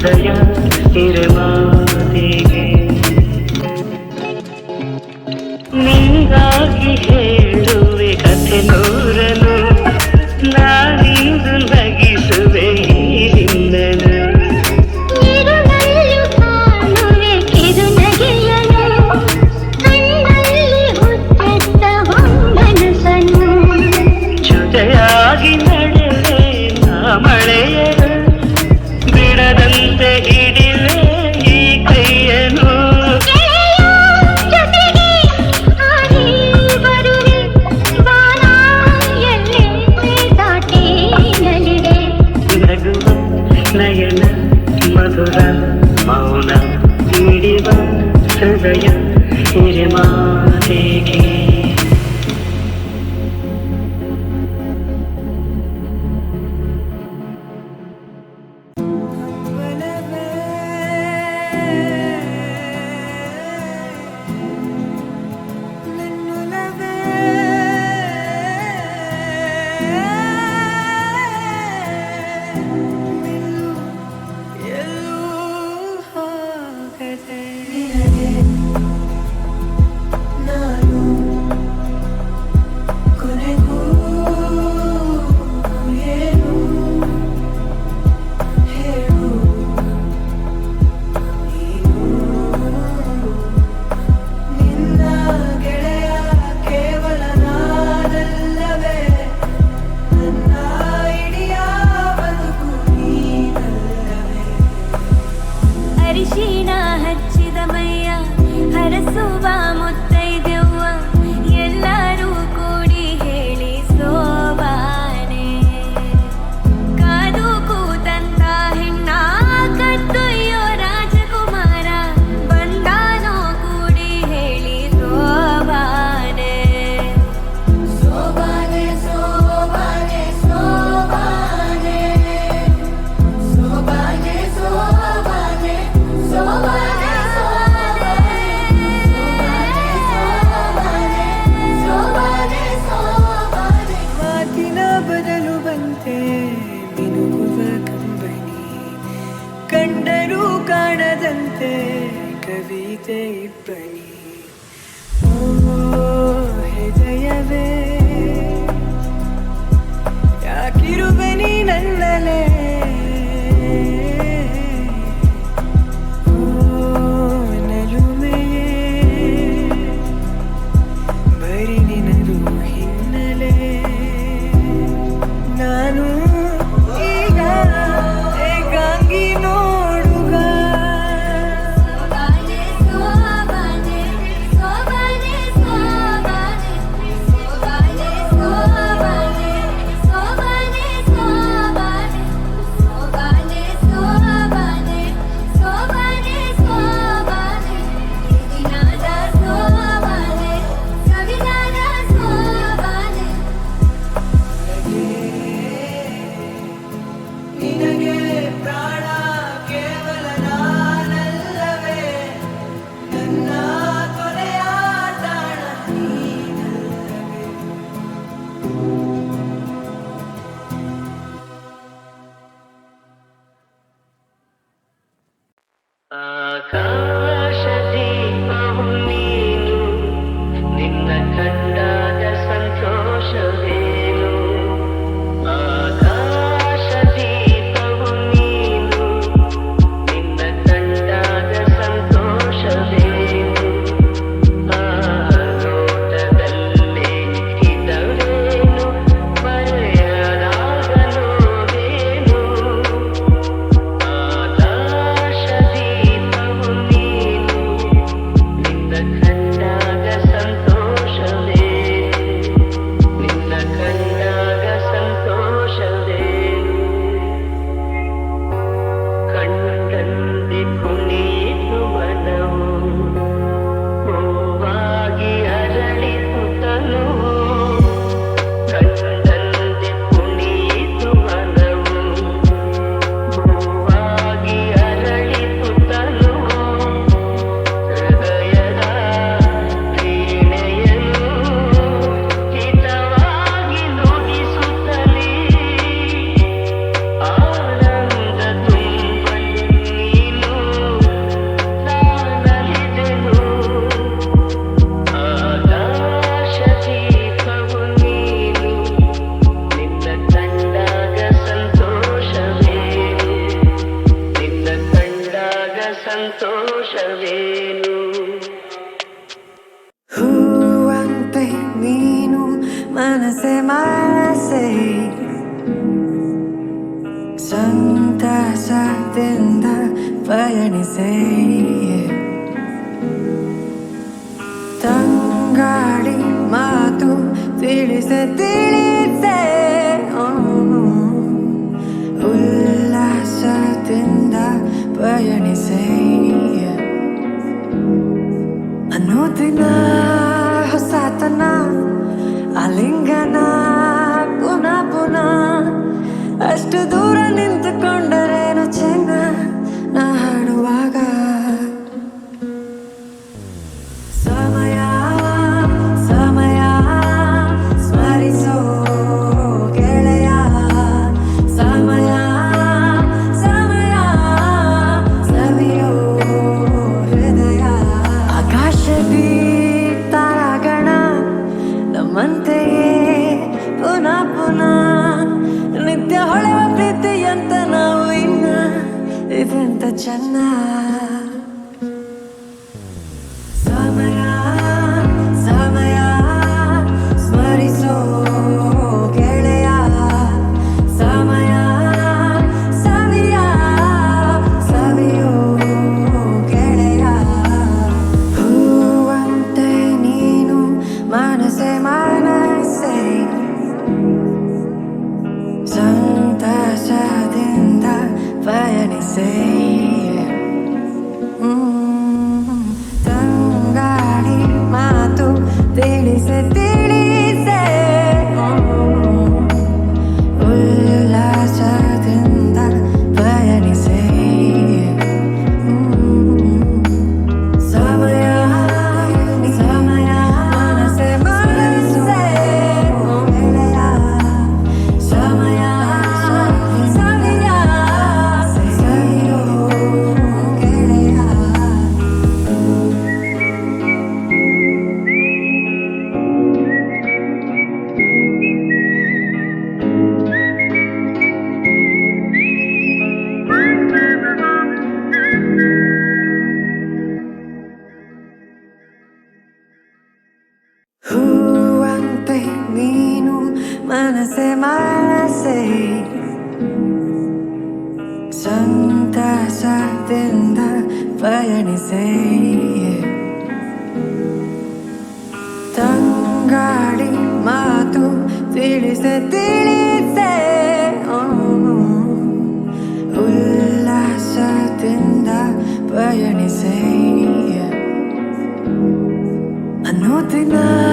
the young, either one. yeah. de maalesef. Santa Satinda பயணிசேயே தங்காடி மாது ತಿಳಿಸ ತಿಳಿಸೆ ಉಲ್ಲಾಸದಿಂದ ಪಯಣಿಸೇ ಅನುದಿನ Bilis na tilit sa'yo Ula sa tinda Bayanisay Ano tinalang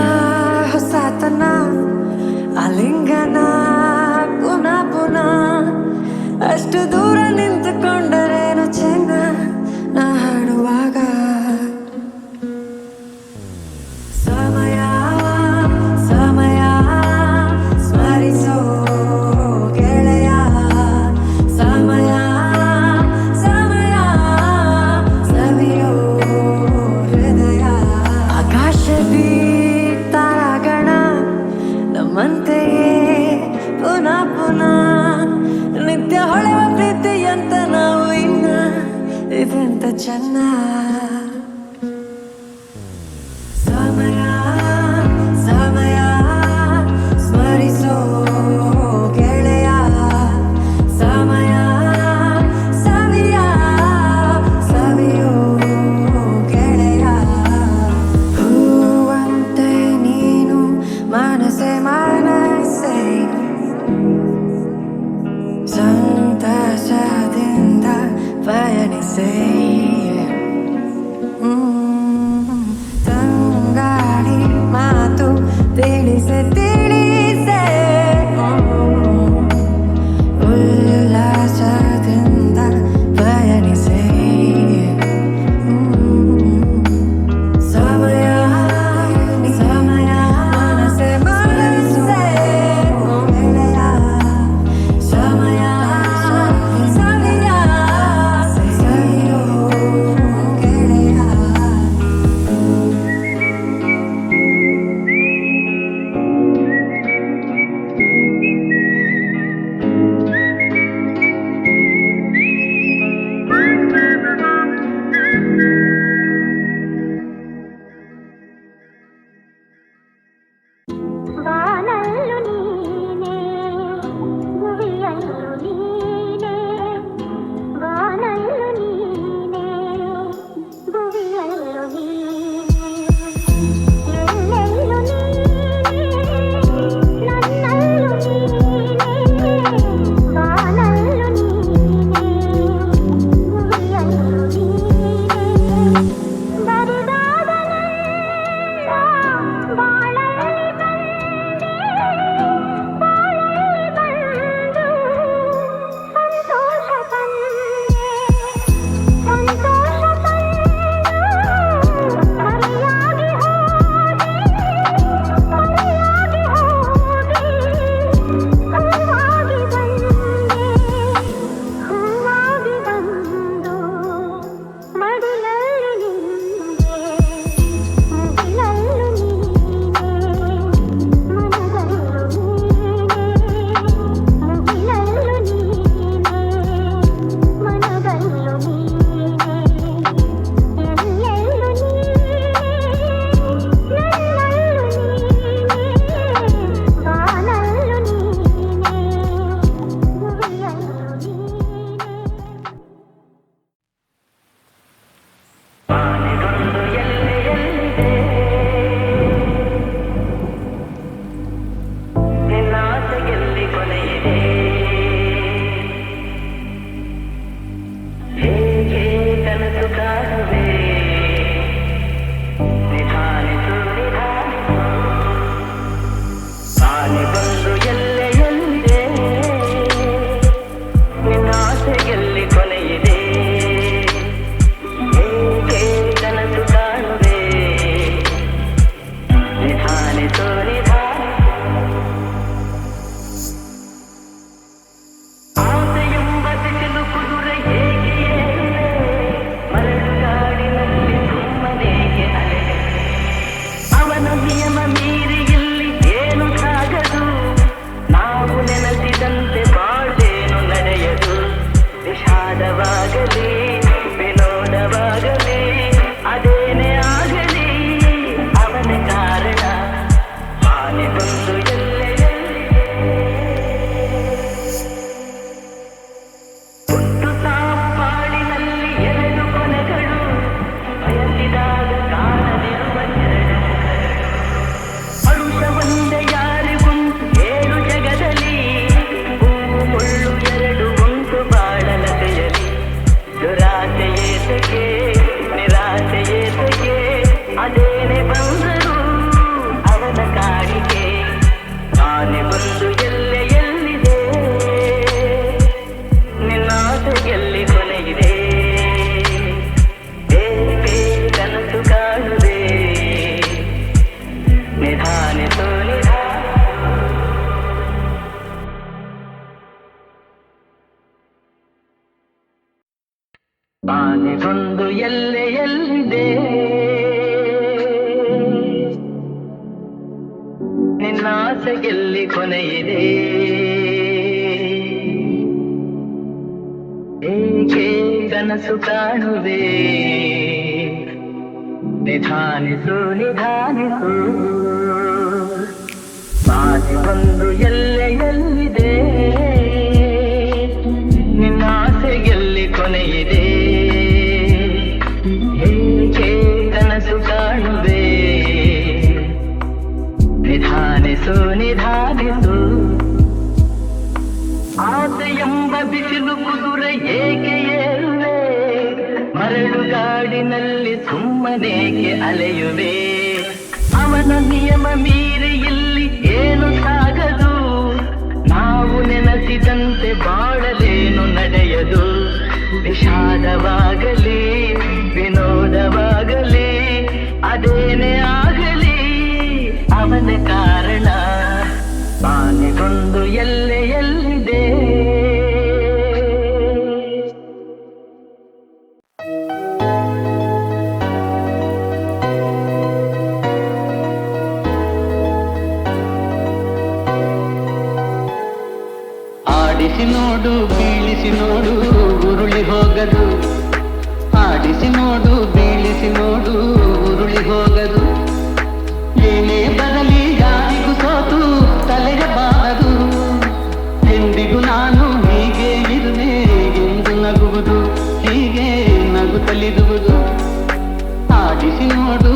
காட்டி வந்து எல்லாம் ಅದೇನೇ ಆಗಲಿ ಅವನ ಕಾರಣ. ಆನೆಗೊಂದು ಎಲ್ಲೆ ಎಲ್ಲಿದೆ? ಆಡಿಸಿ ನೋಡು, ಬೀಳಿಸಿ ನೋಡು, ಉರುಳಿ ಹೋಗದು. ಆಡಿಸಿ ನೋಡು, ಬೀಳಿಸಿ ನೋಡು. ಉರುಳಿ ಹೋಗದು ಏನೇ ಬರಲಿ ಯಾರಿಗೂ ಸೋತು ತಲೆಯ ಬಾರದು ಎಂದಿಗೂ ನಾನು ಹೀಗೆ ಇರುವೆ ಎಂದು ನಗುವುದು ಹೀಗೆ ನಗುತ್ತಲಿರುವುದು ಆಡಿಸಿ ನೋಡು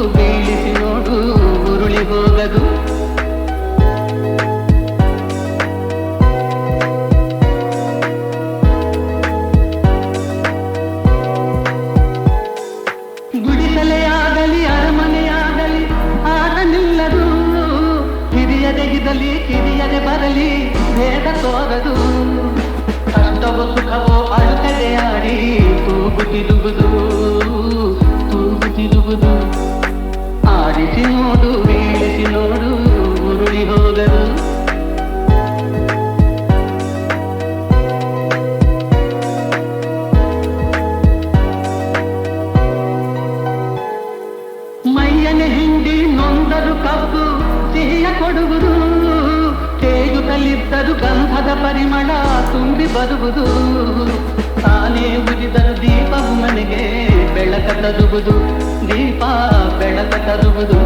ಪರಿಮಳ ತುಂಬಿ ಬರುವುದು. ತಾನೇ ಉರಿದರು ದೀಪವು ಮನೆಗೆ, ಬೆಳಕ ತರುವುದು. ದೀಪ ಬೆಳಕ ತರುವುದು.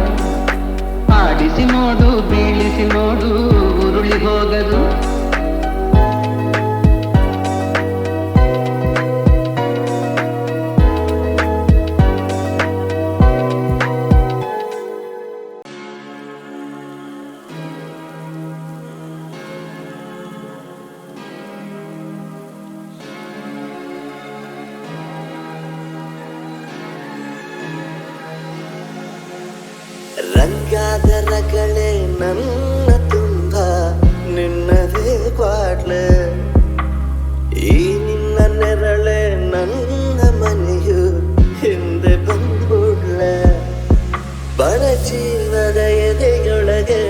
ಆಡಿಸಿ ನೋಡು, ಬೀಳಿಸಿ ನೋಡು, ಉರುಳಿ ಹೋಗದು. ನನ್ನ ತುಂಬ ನಿನ್ನದೇ ಕ್ವಾಡ್ಲೆ ಈ ನಿನ್ನ ನೆರಳೆ ನನ್ನ ಮನೆಯು ಹಿಂದೆ ಬಂದ್ಬಿಡ್ಲೆ. ಬರ ಜೀವದ ಎದೆಯೊಳಗೆ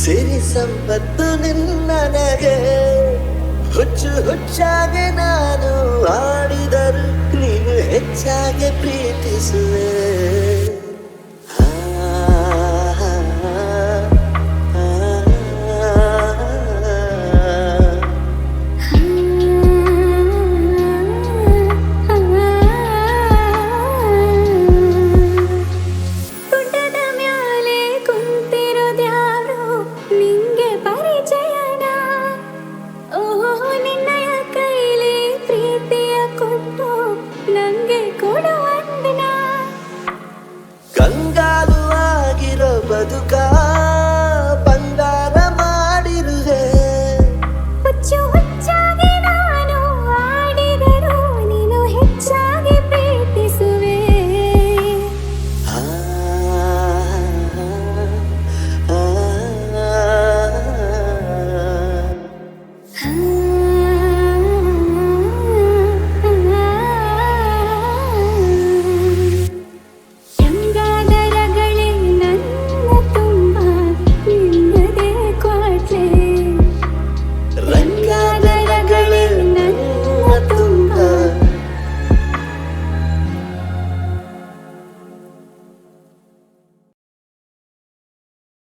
ಸಿರಿ ಸಂಪತ್ತು ನಿನ್ನನಗೆ ಹುಚ್ಚು ಹುಚ್ಚಾಗೆ ನಾನು ಆಡಿದರು ನೀನು ಹೆಚ್ಚಾಗಿ ಪ್ರೀತಿಸುವೆ.